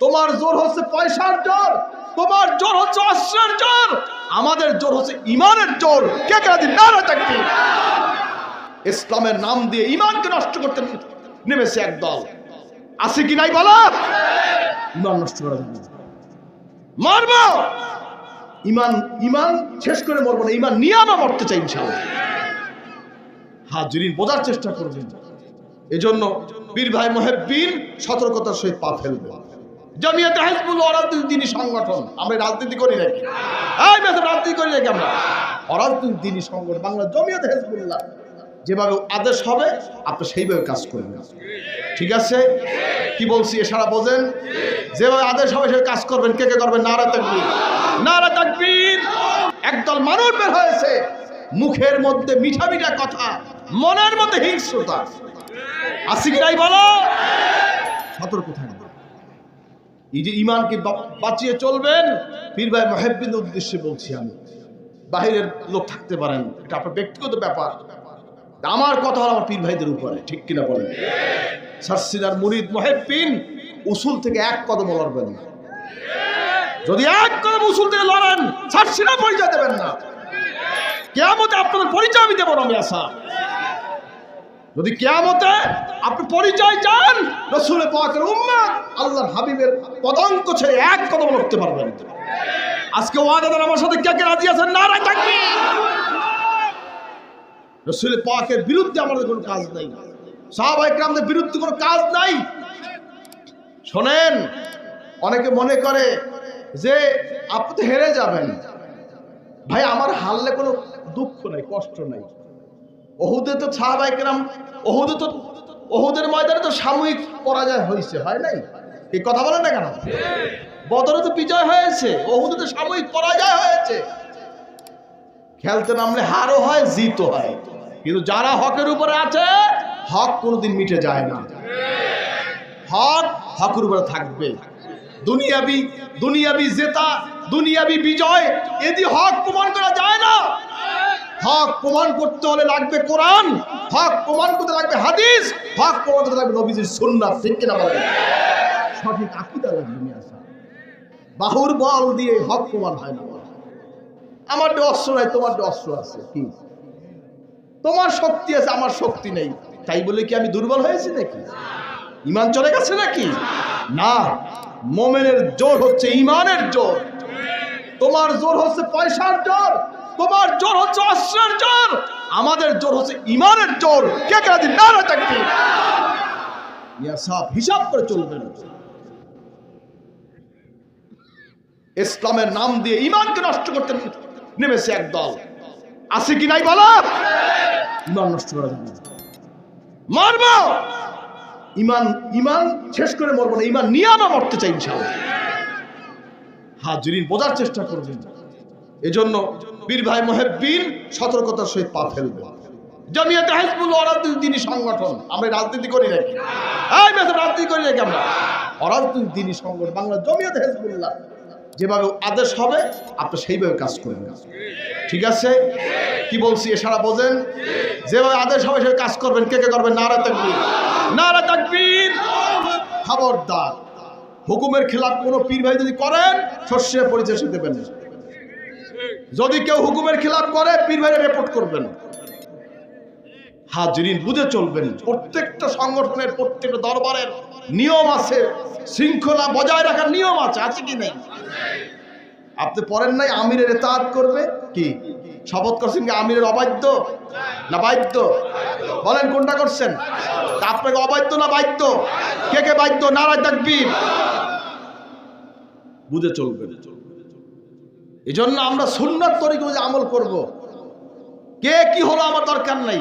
তোমার জোর হচ্ছে পয়সার জোর, তোমার জোর হচ্ছে অস্ত্রের জোর, আমাদের জোর হচ্ছে ইমানের জোর। কে কে দিন না থাকবে ইসলামের নাম দিয়ে ইমানকে নষ্ট করতে নেমেছে একদল আছে কি নাই বলো? ইমান নষ্ট করা যাবে না। মারবো! ইমান ইমান শেষ করে মরবো না, ইমান নিয়ে আমরা মরতে চাই ইনশাআল্লাহ। হাজরিন বোঝার চেষ্টা করবেন। এজন্য বীর ভাই মহেব্বিন সতর্কতার সহিত পা ফেলবে জমিয়াতে হাজবুল অরাজনীতি সংগঠন। আমরা রাজনীতি করি নাকি? রাজনীতি করি নাকি আমরা? অরাজনীতি সংগঠন। বাংলা জমিয়াতে হেজবুল্লাহ। যেভাবে আদেশ হবে, আপনি সেইভাবে কাজ করবেন। ঠিক আছে? কি বলছি, এছাড়া বোঝেন? যেভাবে আদেশ হবে সে কাজ করবেন। কে কে করবেন? নারা তাকবীর। নারা তাকবীর! একদল মানুষ বের হয়েছে। মুখের মধ্যে মিঠা মিঠা কথা, মনের মধ্যে হিংস্রতা। আসি কি নাই বলো? সতর্ক থাকবে এই যে ইমানকে বাঁচিয়ে চলবেন, পীর ভাই মহেব্বিনের উদ্দেশ্যে বলছি আমি। বাহিরের লোক থাকতে পারেন, এটা আপনার ব্যক্তিগত ব্যাপার। আমার কথা হলো আমার পীর ভাইদের উপরে, ঠিক কিনা বলেন? সারসিনার মুরিদ মহেব্বিন উসুল থেকে এক কদম লড়বেন না। যদি এক কদম উসুল থেকে লড়েন সারসিনা পরিচয় দেবেন না। কেয়ামতে আপনাদের পরিচয় আমি দেবো আমি আসা যদি কেয়ামতে আপনি পরিচয় চান, রসুলের পাকের উম্মত, আল্লাহর হাবিবের পদাঙ্ক ছেড়ে এক কদম লড়তে পারবেন। আজকে ওয়াদাদার আমার সাথে কে কে রাজি আছেন? না থাকবে রসুলের পাকের বিরুদ্ধে আমাদের কোনো কাজ নাই। সাহাবাইকরামদের বিরুদ্ধে কোনো কাজ নাই। শোনেন, অনেকে মনে করে যে আপনি তো হেরে যাবেন। ভাই, আমার হারলে কোনো দুঃখ নাই, কষ্ট নাই। ওহুদে তো সাহাবাইকরাম ওহুদে তো ওহুদের ময়দানে তো সাময়িক পরাজয় হয়েছে, হয় নাই? এই কথা বলেন না কেন? বদরে তো বিজয় হয়েছে, ওহুদে তো সাময়িক পরাজয় হয়েছে। খেলতে নামলে হারও হয়, জিতও হয়। কিন্তু যারা হকের উপরে আছে, হক কোনোদিন মিটে যায় না। হক হকের উপরে থাকবে। দুনিয়াবি দুনিয়াবি জেতা, দুনিয়াবি বিজয়, এদি হক প্রমাণ করা যায় না। হক প্রমাণ করতে হলে লাগবে কোরআন, হক প্রমাণ করতে লাগবে হাদিস, হক প্রমাণ করতে লাগবে নবীজির সুন্নাত, ঠিক কিনা বলেন? সঠিক আকিদা লাগবে আসা বাহুর বল দিয়ে হক প্রমাণ হয় না আমার অস্ত্র নাই, তোমার অস্ত্র আছে, কি? তোমার শক্তি আছে, আমার শক্তি নেই। তাই বলে কি আমি দুর্বল হয়েছি নাকি? ইমান চলে গেছে নাকি? না, মোমেনের জোর হচ্ছে ইমানের জোর। তোমার জোর হচ্ছে পয়সার জোর। তোমার জোর হচ্ছে অস্ত্রের জোর আমাদের জোর হচ্ছে ইমানের জোর কে কে দিন না থাকবে সব হিসাব করে চলবেন। ইসলামের নাম দিয়ে ইমানকে নষ্ট করতে নেমেছে একদল আছে কি নাই বলো? ইমান নষ্ট করা যাবে। মারবো! ইমান ইমান শেষ করে মরবো না। ইমান নিয়ে আমরা মরতে চাই ইনশাআল্লাহ। হাজরিন বোঝার চেষ্টা করবেন। এজন্য বীর ভাই মহেব্বিন সতর্কতার সহিত পা ফেলবে। জমিয়াতে হাজবুল অরাজনীতি সংগঠন। আমরা রাজনীতি করি নাকি? রাজনীতি করি নাকি আমরা? অরাজনীতি সংগঠন বাংলা জমিয়াতে হেজবুল্লাহ। যেভাবে আদেশ হবে, আপনি সেইভাবে কাজ করবেন ঠিক আছে? কি বলছি, এছাড়া বোঝেন? যেভাবে আদেশ হবে, সেভাবে কাজ করবেন। কে কে করবেন? নারা তাকবীর। নারা তাকবীর! খবরদার। হুকুমের খেলাফ কোনো পীর ভাই যদি করেন শস্যে পরিচয় দেবেন না। যদি কেউ হুকুমের খেলাফ করে, পীর ভাইয়ের রিপোর্ট করবেন। হাজরিন, বুঝে চলবেন, প্রত্যেকটা সংগঠনের, প্রত্যেকটা দরবারের নিয়ম আছে, শৃঙ্খলা বজায় রাখার নিয়ম আছে আছে কি নেই? আপনি পড়েন নাই, আমিরের এতাত করবে? কি? শপথ করছেন কি আমিরের অবাধ্য না বাধ্য? বলেন, কোনটা করছেন? আপনাকে অবাধ্য না বাধ্য? কে কে বাধ্য? নারায় তাকবীর। বুঝে চলবেন। এই জন্য আমরা সুন্নাত তরিকে আমল করব। কে কি হলো আমার দরকার নাই?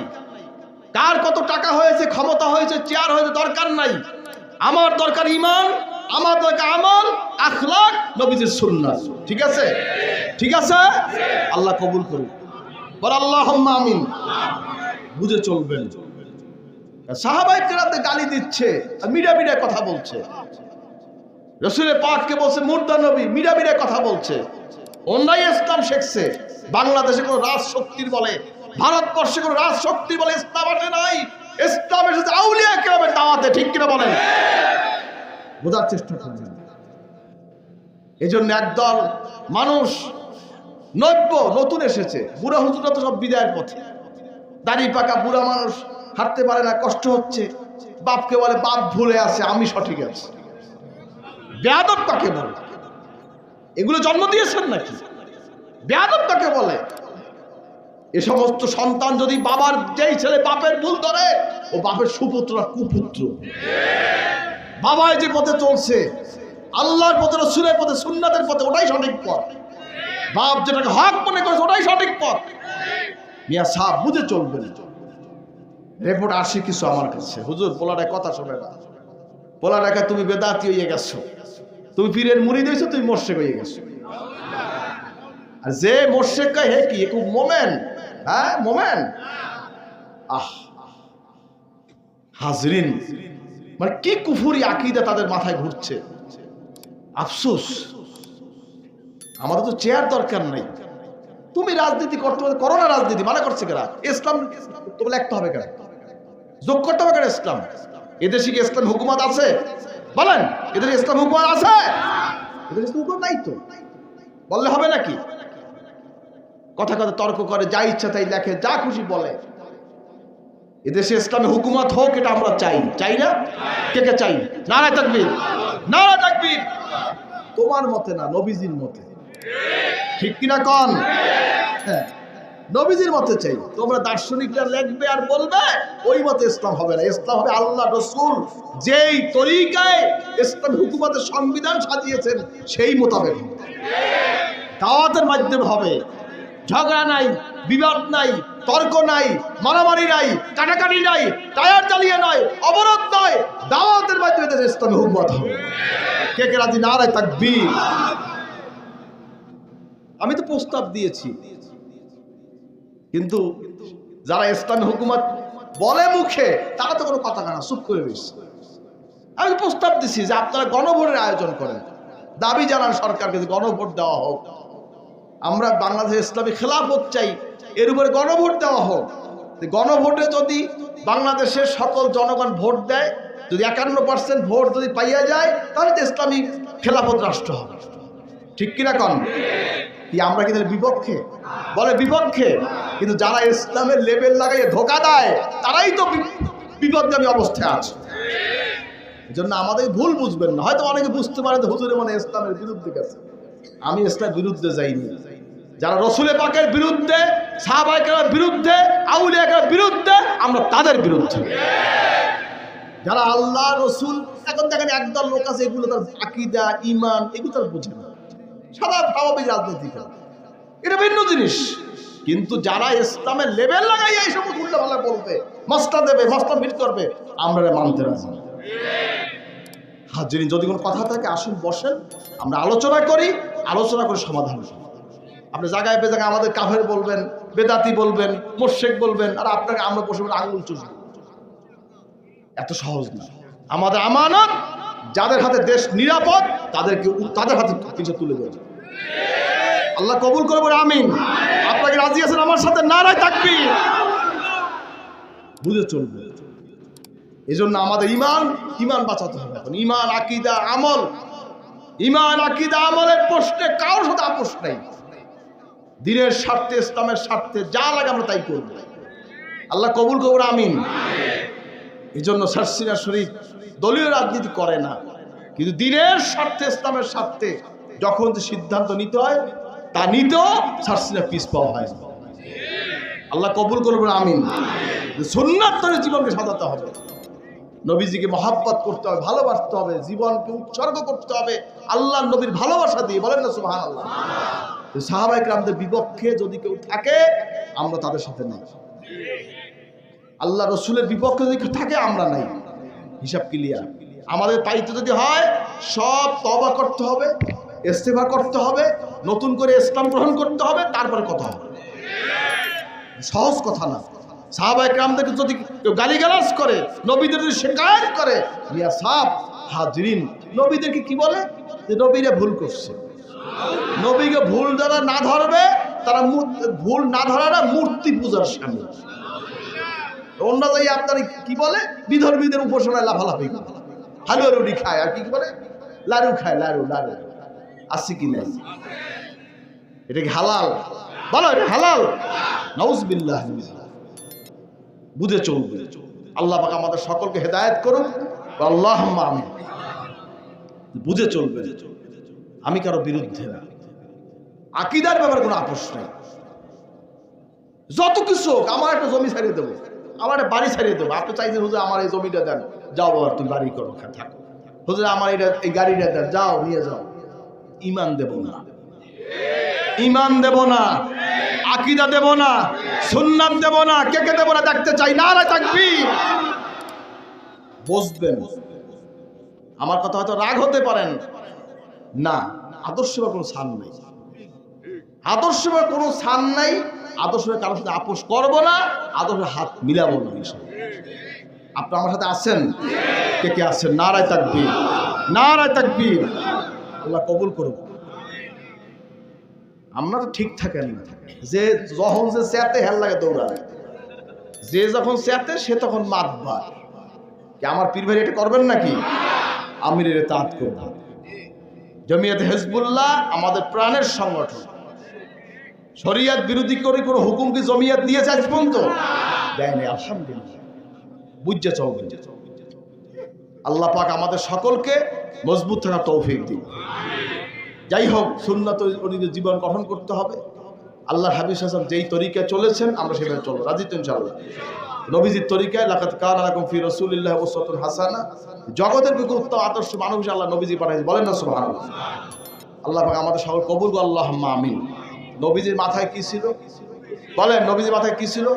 কার কত টাকা হয়েছে, ক্ষমতা হয়েছে, চেয়ার হয়েছে দরকার নাই। আমার দরকার ইমান আমার দরকার আমল, আখলাক, নবীজির সুন্নাত। ঠিক আছে? ঠিক আছে? আল্লাহ কবুল করুন বল আল্লাহ আমিন। বুঝে চলবেন। সাহাবাই কেরাতে গালি দিচ্ছে, আর মিডা মিডা কথা বলছে। রসুলের পাককে বলছে, মুর্দা নবী মিডা মিডা কথা বলছে। অন্যায় ইসলাম শেখছে। বাংলাদেশে কোনো রাজশক্তির বলে, ভারতবর্ষে কোনো রাজশক্তির বলে ইসলাম আসে নাই। ইসলাম এসেছে আউলিয়া কেরামের দাওয়াতে, ঠিক কিনা বলেন? বোঝার চেষ্টা করবেন। এই জন্য একদল মানুষ নব্য, নতুন এসেছে। বুড়া হুজুরা তো সব বিদায়ের পথে। দাড়ি পাকা বুড়া মানুষ হাঁটতে পারে না, কষ্ট হচ্ছে। বাপকে বলে, বাপ ভুলে আছে, আমি সঠিক আছি। বেয়াদব কাকে বলে? এগুলো জন্ম দিয়েছেন নাকি? বেয়াদব কাকে বলে? এ সমস্ত সন্তান যদি বাবার যেই ছেলে বাপের ভুল ধরে, ও বাপের সুপুত্র আর কুপুত্র। বাবায় যে পথে চলছে, আল্লাহর পথে, রসুলের পথে, সুন্নাতের পথে, ওটাই সঠিক পথ। বাপ যেটাকে হক মনে করছে, ওটাই সঠিক পথ। মিয়া সাহ বুঝে চলবেন। রিপোর্ট আসে কিছু আমার কাছে। হুজুর পোলাটায় কথা শোনে না। পোলাটাকে তুমি বেদাতি হয়ে গেছো। তুমি পীরের মুড়ি দিয়েছ, তুমি মোর্শেক হয়ে গেছো। আর যে মোর্শেক হে কি? খুব মোমেন? হ্যাঁ মোমেন? আহ, হাজরিন মানে কি কুফুরি আকিদা তাদের মাথায় ঘুরছে? আফসোস। আমাদের তো চেয়ার দরকার নাই। তুমি রাজনীতি করতে করো না রাজনীতি, মানা করছে কেনা ইসলাম তোমার লিখতে হবে কেন? যোগ করতে হবে কেন ইসলাম? এদেশে কি ইসলাম হুকুমত আছে? বলেন। এদের ইসলাম হুকুমত আছে? এদের ইসলাম হুকুমত নাই তো। বললে হবে নাকি? কথা কথা তর্ক করে, যা ইচ্ছা তাই লেখে, যা খুশি বলে। এদেশে ইসলামে হুকুমত হোক, এটা আমরা চাই। চাই না? কে কে চাই? নারায় তাকবীর। নারায় তাকবীর। তোমার মতে না, নবীজির মতে? ঠিক কিনা কন? হ্যাঁ। নবীজির মতে চাই, তোমরা দার্শনিকরা লিখবে আর বলবে, ওই মতে ইসলাম হবে না। ইসলাম হবে আল্লাহ রসুল, যেই তরিকায় ইসলাম হুকুমতের সংবিধান সাজিয়েছেন, সেই মোতাবেক। দাওয়াতের মাধ্যমে হবে। ঝগড়া নাই, বিবাদ নাই, তর্ক নাই, মারামারি নাই, কাটাকাটি নাই, টায়ার চালিয়ে নয়, অবরোধ নয়, দাওয়াতের মাধ্যমে দেশে ইসলামী হুকুমত হবে। কে কে রাজি নারায় তাকবীর। আমি তো প্রস্তাব দিয়েছি কিন্তু যারা ইসলামী হুকুমত বলে মুখে, তারা তো কোনো কথা কানা চুপ করে রয়েছে। আমি প্রস্তাব দিছি যে আপনারা গণভোটের আয়োজন করেন। দাবি জানান সরকারকে যে গণভোট দেওয়া হোক। আমরা বাংলাদেশ ইসলামী খেলাফত চাই, এর উপরে গণভোট দেওয়া হোক। গণভোটে যদি বাংলাদেশের সকল জনগণ ভোট দেয়, যদি একান্ন পার্সেন্ট ভোট যদি পাইয়া যায়, তাহলে তো ইসলামী খেলাফত রাষ্ট্র হবে। ঠিক কিনা কন? কি আমরা কি তাদের বিপক্ষে? বলে বিপক্ষে। কিন্তু যারা ইসলামের লেভেল লাগাইয়ে ধোকা দেয়, তারাই তো বিপদগামী অবস্থায় আছে। এই জন্য আমাদের ভুল বুঝবেন না। হয়তো অনেকে বুঝতে পারে যে হুজুরে মানে ইসলামের বিরুদ্ধে গেছে। আমি ইসলামের বিরুদ্ধে যাইনি। যারা রসুলের পাকের বিরুদ্ধে সাহাবাহিকের বিরুদ্ধে আউলিয়াকের বিরুদ্ধে, আমরা তাদের বিরুদ্ধে। যারা আল্লাহ, রসুল, এখন দেখেন একদল লোক আছে, এগুলো তার আকিদা ইমান এগুলো তার বুঝে না। সারা স্বাভাবিক রাজনীতি করে এটা ভিন্ন জিনিস। কিন্তু যারা ইসলামের লেভেল লাগাই এই সমস্ত উল্টা ভালো বলবে মস্তা দেবে মস্তা ভিড় করবে, আমরা মানতে রাজি না। হাজিরিন যদি কোনো কথা থাকে, আসুন, বসেন, আমরা আলোচনা করি, আলোচনা করে সমাধান আপনি জায়গায় পে জায়গায় আমাদের কাফের বলবেন, বেদাতি বলবেন মোর্শেক বলবেন, আর আপনাকে আমরা বসে আঙুল চুষব। এত সহজ না। আমাদের আমানত যাদের হাতে দেশ নিরাপদ, তাদেরকে তাদের হাতে কিছু তুলে দেবে আল্লাহ কবুল করব আমিন। আপনাকে রাজি আছেন? আমার সাথে নারায় থাকবি। বুঝে চলবে। এই জন্য আমাদের ইমান ইমান বাঁচাতে হবে এখন। ইমান, আকিদা, আমল। ইমান, আকিদা, আমলের প্রশ্নে কারোর সাথে আপোষ নেই। দিনের স্বার্থে, ইসলামের স্বার্থে, যা লাগে আমরা তাই করব। আল্লাহ কবুল কবুর আমিন। এই জন্য সারসিনা শরীফ দলীয় রাজনীতি করে না। কিন্তু দিনের স্বার্থে, ইসলামের স্বার্থে যখন সিদ্ধান্ত নিতে হয়, তা নিতেও সারসিনা পিস পাওয়া হয়। আল্লাহ কবুল করবেন আমিন। সুন্নাত ধরে জীবনকে সাজাতে হবে। নবীজিকে মহাব্বত করতে হবে, ভালোবাসতে হবে, জীবনকে উৎসর্গ করতে হবে আল্লাহ নবীর ভালোবাসা দিয়ে। বলেন না সুবাহ আল্লাহ সাহাবাহিক রামদের বিপক্ষে যদি কেউ থাকে, আমরা তাদের সাথে নাই। আল্লাহ রসুলের বিপক্ষে যদি থাকে, আমরা নাই। হিসাব ক্লিয়ার আমাদের পাইতে যদি হয়, সব তবা করতে হবে ইস্তেফা করতে হবে, নতুন করে ইসলাম গ্রহণ করতে হবে, তারপরে কথা হবে। সহজ কথা না। সাহাবা যদি কেউ গালিগালাজ করে, নবীদের যদি শেখায়ত করে মিয়া সাহ হাজরিন, নবীদেরকে কি বলে? যে নবীরা ভুল করছে। নবীকে ভুল যারা না ধরবে, তারা ভুল না ধরারা মূর্তি পূজার সামনে অন্য আপনার কি বলে? বিধর্মীদের উপাসনায় লাফালাফি। হালুয়া রুটি খায়, আর কি বলে? লাড়ু খায়, লাড়ু লাড়ু। আছে কি নাই? এটা কি হালাল? বলো, এটা হালাল? নাউজবিল্লাহ বুঝে চলবে। আল্লাহ পাক আমাদের সকলকে হেদায়েত করুন আল্লাহ আমি বুঝে চলবে। আমি কারও বিরুদ্ধে না। আকিদার ব্যাপারে কোনো আপোষ নেই। যত কিছু হোক, আমার একটা জমি ছাড়িয়ে দেবো। আমার বাড়ি ছাড়িয়ে দেবো। আপনি চাইছেন হুজুর আমার এই জমিটা দেন। যাও বাবা, তুমি বাড়ি করো থাকো। হুজুর আমার এটা এই গাড়িটা দেন। যাও, নিয়ে যাও। ইমান দেব না। ইমান দেব না। আকিদা দেব না। সুন্নাত দেব না। কে কে দেব না দেখতে চাই। না রে থাকবি বসবেন। আমার কথা হয়তো রাগ হতে পারেন। না, আদর্শ কোনো ছান নেই। আদর্শ কোনো ছান নাই। আদর্শ কারোর সাথে আপোষ করব না, আদর্শের হাত মিলাবো না। আপনি আমার সাথে আছেন? কে কে আছেন? নারায় তাকবীর। নারায় তাকবীর। আল্লাহ কবুল করুন আমরা তো ঠিক থাকেন না যে যখন যে চেতে হেল লাগে দৌড়ায় যে যখন চেতে সে তখন মাতবার কি আমার পীর ভাই এটা করবেন নাকি? আমির এর তাঁত করব। জমিয়াতে হেজবুল্লাহ আমাদের প্রাণের সংগঠন শরিয়াত বিরোধী করে কোনো হুকুম কি জমিয়াত দিয়েছে আজ পর্যন্ত? দেয়নি আলহামদুলিল্লাহ। বুঝছে চলবে আল্লাহ পাক আমাদের সকলকে মজবুত থাকা তৌফিক দিন যাই হোক, সুন্নত অনুযায়ী জীবন গঠন করতে হবে। আল্লাহ হাবিব হাসান যেই তরিকায় চলেছেন, আমরা সেভাবে চলবো রাজি তো ইনশাআল্লাহ। নবীজির তরিকায় লাকাত কান আলাকুম ফি রাসূলিল্লাহ উসওয়াতুন হাসানা। জগতের বুকে উত্তম আদর্শ মানুষ আল্লাহ নবীজি পাঠাইছে বলেন না সুবহানাল্লাহ। আল্লাহ পাক আমাদের সকল কবুল করো আল্লাহুম্মা আমিন। নবীজির মাথায় কি ছিল? বলেন, নবীজির মাথায় কি ছিল?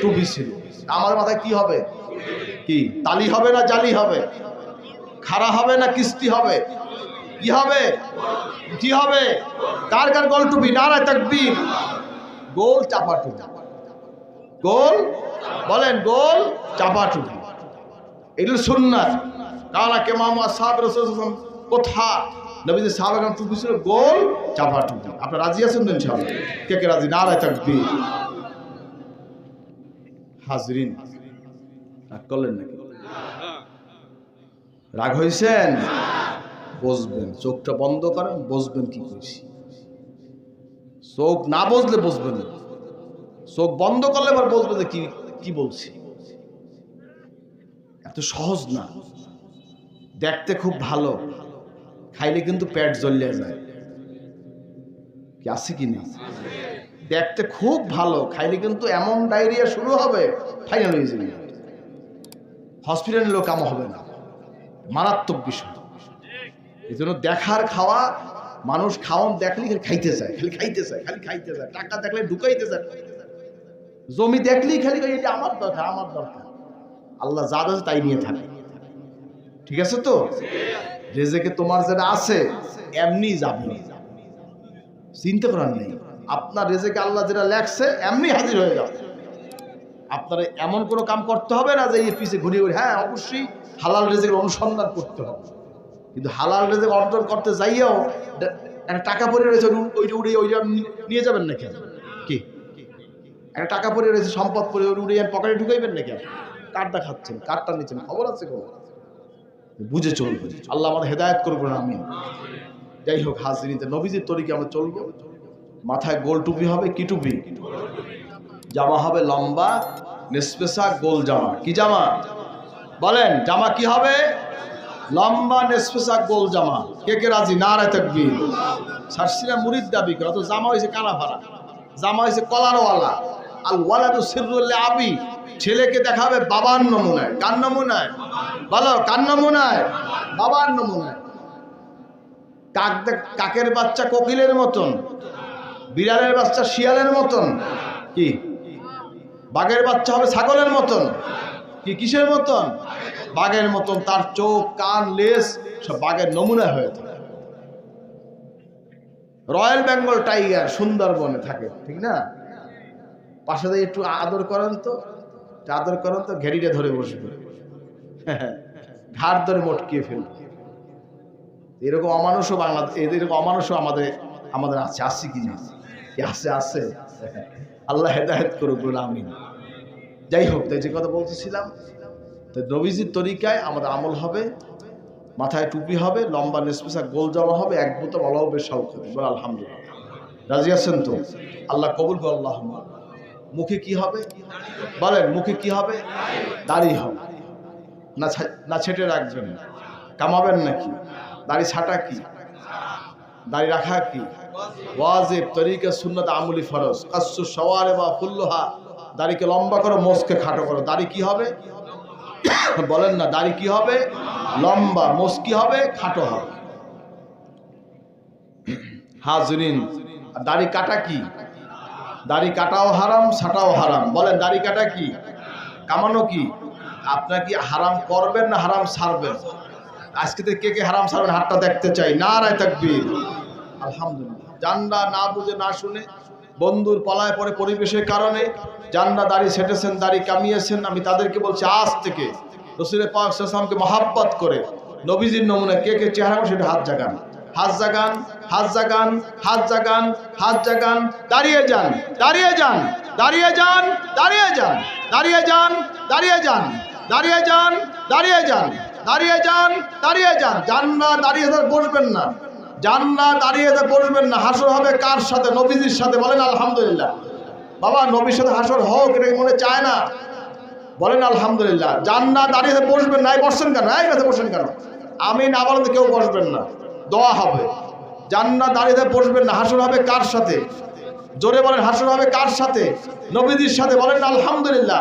টুপি ছিল। আমার মাথায় কি হবে? কি? তালি হবে না জালি হবে? খাড়া হবে না কিস্তি হবে? কি হবে? কি হবে? কার কার গোল টুপি? নারায় তাকবীর। গোল চাপা টুপি। গোল? বলেন, গোল চাপা টুপি। এগুলো সুন্নাত। কালা কে মামা সাহাব রসুল কোথা? নবীদের সাহাবাগান টুপি ছিল গোল চাপা টুপি আপনার রাজি আছেন তো ইনশাআল্লাহ? কে কে রাজি? নারায় তাকবীর। হাজরিন, রাগ করলেন নাকি? রাগ হয়েছেন বসবেন, চোখটা বন্ধ করেন, বসবেন কি করেছি চোখ না বসলে বসবেন চোখ বন্ধ করলে আবার বসবে যে কি কি বলছি? এত সহজ না। দেখতে খুব ভালো। খাইলে কিন্তু পেট জ্বলিয়ে যায়। কি আছে কি না দেখতে খুব ভালো, খাইলে কিন্তু এমন ডায়রিয়া শুরু হবে ফাইনাল হয়ে যাবে। হসপিটালে লোক হবে না, মারাত্মক বিষয় এই জন্য দেখার খাওয়া, মানুষ খাওয়ান দেখলে খালি খাইতে চায়, খালি খাইতে চায়, খালি খাইতে চায়, টাকা দেখলে ঢুকাইতে চায়। জমি দেখলেই খালি এটা আমার দরকার আমার দরকার। আল্লাহ যা তাই নিয়ে থাকে। ঠিক আছে তো? রেজেকে তোমার যেটা আছে এমনি যাবে। চিন্তা করার নেই। আপনার রেজেকে আল্লাহ যেটা লেখছে এমনি হাজির হয়ে যাবে। আপনার এমন কোনো কাম করতে হবে না যে এই পিছে ঘুরিয়ে ঘুরে হ্যাঁ অবশ্যই হালাল রেজেকের অনুসন্ধান করতে হবে। কিন্তু হালাল রেজেক অর্জন করতে যাইয়াও একটা টাকা পরে রয়েছে, ওই- ওইটা উড়ে ওইটা নিয়ে যাবেন নাকি কি? একটা টাকা পরে রয়েছে, সম্পদ পরে উড়ে পকেটে ঢুকাইবেন নাকি কারটা খাচ্ছেন কারটা নিচ্ছেন? খবর আছে কোনো? বুঝে চলবে। আল্লাহ আমার হেদায়ত না আমি যাই হোক হাজিরিতে নবীজির তরিকে আমরা চলবো। মাথায় গোল টুপি হবে, কি টুপি? জামা হবে লম্বা, নেসপেসা গোল জামা। কি জামা? বলেন, জামা কি হবে? লম্বা, নেসপেসা, গোল জামা। কে কে রাজি? না রায় থাকবি সারসিনা মুরিদ দাবি করে অত জামা হয়েছে কানা ভাড়া জামা হয়েছে কলারওয়ালা। আর ওয়ালা তো সিরুল্লে আবি। ছেলেকে দেখাবে বাবার নমুনায়। কার নমুনায়? বলো, কার নমুনায়? বাবার নমুনায়। কাক কাকের বাচ্চা কোকিলের মতন? বিড়ালের বাচ্চা শিয়ালের মতন? কি? বাঘের বাচ্চা হবে ছাগলের মতন? কি, কিসের মতন? বাঘের মতন, তার চোখ, কান লেস সব বাঘের নমুনা হয়ে থাকে। রয়্যাল বেঙ্গল টাইগার সুন্দরবনে থাকে, ঠিক না? পাশে একটু আদর করেন তো। আদর করেন তো ঘেরিটা ধরে বসবে। ঘাড় ধরে মটকিয়ে ফেলবে। এরকম অমানুষও বাংলাদেশ এরকম অমানুষও আমাদের আমাদের আছে। আসছে কি না? কি আছে? আল্লাহ হেদায়ত করুক, বলে আমি যাই হোক, তাই যে কথা বলতেছিলাম তো নবীজির তরিকায় আমাদের আমল হবে। মাথায় টুপি হবে, লম্বা নেসপেসা গোল জামা হবে, এক বোতল শৌক হবে আলহামদুলিল্লাহ। রাজি আছেন তো? আল্লাহ কবুল কর আল্লাহ। মুখে কি হবে? বলেন, মুখে কি হবে? দাড়ি হবে। না না ছেটে রাখবেন কামাবেন নাকি? দাড়ি ছাটা কি? দাড়ি রাখা কি? ওয়াজেব, তরিকা, সুন্নত, আমুলি ফরজ। কাসু সওয়ারে বা ফুল্লোহা। দাড়িকে লম্বা করো মোসকে খাটো করো। দাড়ি কি হবে? বলেন না, দাড়ি কি হবে? লম্বা। মোস কি হবে? খাটো হবে। হাজরিন, দাড়ি কাটা কি? দাড়ি কাটাও হারাম, ছাটাও হারাম। বলেন, দাড়ি কাটা কি? কামানো কি? আপনার কি হারাম করবেন না হারাম ছাড়বেন? আজকে থেকে কে কে হারাম ছাড়বেন? হাতটা দেখতে চাই। না রায় তাকবীর। আলহামদুলিল্লাহ। জানরা না বুঝে, না শুনে, বন্ধুর পলায় পড়ে পরিবেশের কারণে জানরা দাড়ি ছেটেছেন, দাড়ি কামিয়েছেন। আমি তাদেরকে বলছি, আজ থেকে রসুল পাক সাল্লামকে মহাব্বত করে নবীজির নমুনা কে কে চেহারা সেটা হাত জাগান। হাত জাগান হাত জাগান হাত জাগান হাত জাগান দাঁড়িয়ে যান দাঁড়িয়ে যান দাঁড়িয়ে যান দাঁড়িয়ে যান দাঁড়িয়ে যান দাঁড়িয়ে যান দাঁড়িয়ে যান দাঁড়িয়ে যান দাঁড়িয়ে যান দাঁড়িয়ে যান যান না দাঁড়িয়ে বসবেন না যান না দাঁড়িয়ে বসবেন না হাসর হবে কার সাথে নবীজির সাথে বলেন আলহামদুলিল্লাহ বাবা নবীর সাথে হাসর হোক এটা মনে চায় না বলেন আলহামদুলিল্লাহ যান না দাঁড়িয়ে বসবেন নাই বসছেন কেন এই কথা বসেন কেন আমি না বলেন কেউ বসবেন না দোয়া হবে। জান্নাত দাঁড়িয়ে বসবেন না, হাসর হবে কার সাথে? জোরে বলেন, হাসর হবে কার সাথে? নবীদের সাথে বলেন, আলহামদুলিল্লাহ।